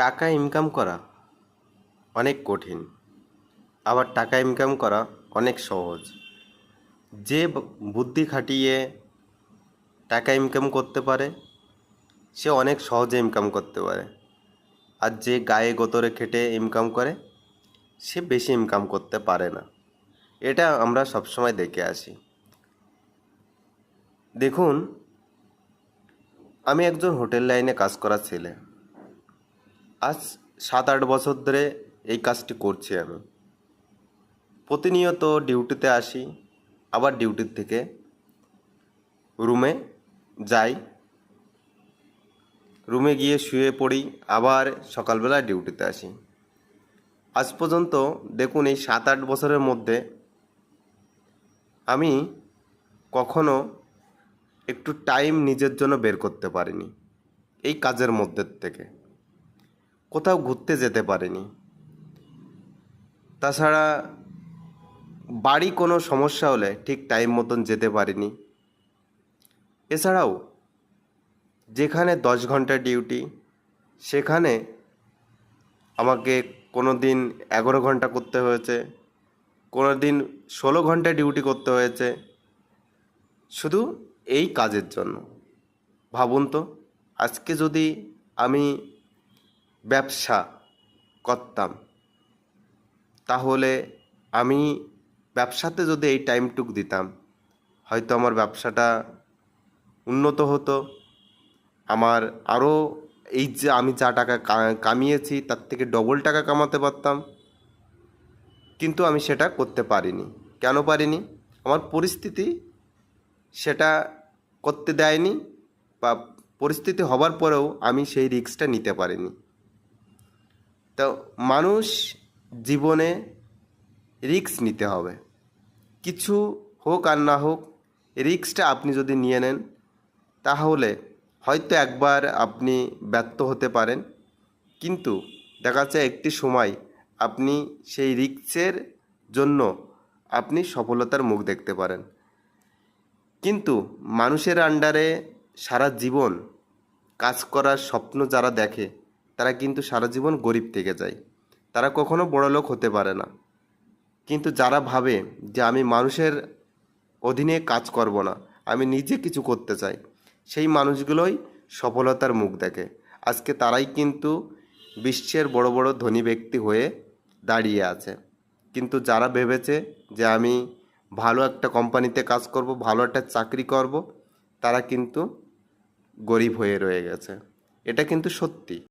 টাকা ইনকাম করা অনেক কঠিন। আবার টাকা ইনকাম করা অনেক সহজ। যে বুদ্ধি খাটিয়ে টাকা ইনকাম করতে পারে, সে অনেক সহজে ইনকাম করতে পারে। আর যে গায়ে গোতরে খেটে ইনকাম করে, সে বেশি ইনকাম করতে পারে না। এটা আমরা সবসময় দেখে আসি। দেখুন, আমি একজন হোটেল লাইনে কাজ করা ছেলে। আজ সাত আট বছর ধরে এই কাজটি করছি আমি। প্রতিনিয়ত ডিউটিতে আসি, আবার ডিউটির থেকে রুমে যাই। রুমে গিয়ে শুয়ে পড়ি, আবার সকালবেলা ডিউটিতে আসি। আজ পর্যন্ত দেখুন এই সাত আট বছরের মধ্যে আমি কখনো একটু টাইম নিজের জন্য বের করতে পারিনি, এই কাজের মধ্যে থেকে। কোথাও ঘুরতে যেতে পারিনি। তাছাড়া বাড়ি কোনো সমস্যা হলে ঠিক টাইম মতন যেতে পারিনি। এছাড়াও যেখানে দশ ঘণ্টা ডিউটি সেখানে আমাকে কোনো দিন এগারো ঘণ্টা করতে হয়েছে কোনো দিন ষোলো ঘণ্টা ডিউটি করতে হয়েছে। শুধু এই কাজের জন্য। ভাবুন তো, আজকে যদি আমি ব্যবসা করতাম। তাহলে আমি ব্যবসাতে যদি এই টাইমটুক দিতাম, হয়তো আমার ব্যবসাটা উন্নত হতো। আমার আরও এই যে আমি যা টাকা কামিয়েছি, তার থেকে ডবল টাকা কামাতে পারতাম। কিন্তু আমি সেটা করতে পারিনি। কেন পারিনি? আমার পরিস্থিতি সেটা করতে দেয়নি বা পরিস্থিতি হবার পরেও আমি সেই রিস্কটা নিতে পারিনি। তো মানুষ জীবনে রিস্ক নিতে হবে। কিছু হোক আর না হোক রিস্কটা আপনি যদি নিয়ে নেন, তাহলে হয়তো একবার আপনি ব্যর্থ হতে পারেন। কিন্তু দেখা যাচ্ছে একটি সময় আপনি সেই রিস্কের জন্য আপনি সফলতার মুখ দেখতে পারেন। কিন্তু মানুষের আন্ডারে সারা জীবন কাজ করার স্বপ্ন যারা দেখে তারা কিন্তু সারা জীবন গরিব থেকে যায়। তারা কখনো বড়লোক হতে পারে না। কিন্তু যারা ভাবে যে আমি মানুষের অধীনে কাজ করব না, আমি নিজে কিছু করতে চাই, সেই মানুষগুলোই সফলতার মুখ দেখে। আজকে তারাই কিন্তু বিশ্বের বড় বড় ধনী ব্যক্তি হয়ে দাঁড়িয়ে আছে। কিন্তু যারা ভেবেছে যে আমি ভালো একটা কোম্পানিতে কাজ করব, ভালো একটা চাকরি করব, তারা কিন্তু গরিব হয়ে রয়ে গেছে। এটা কিন্তু সত্যি।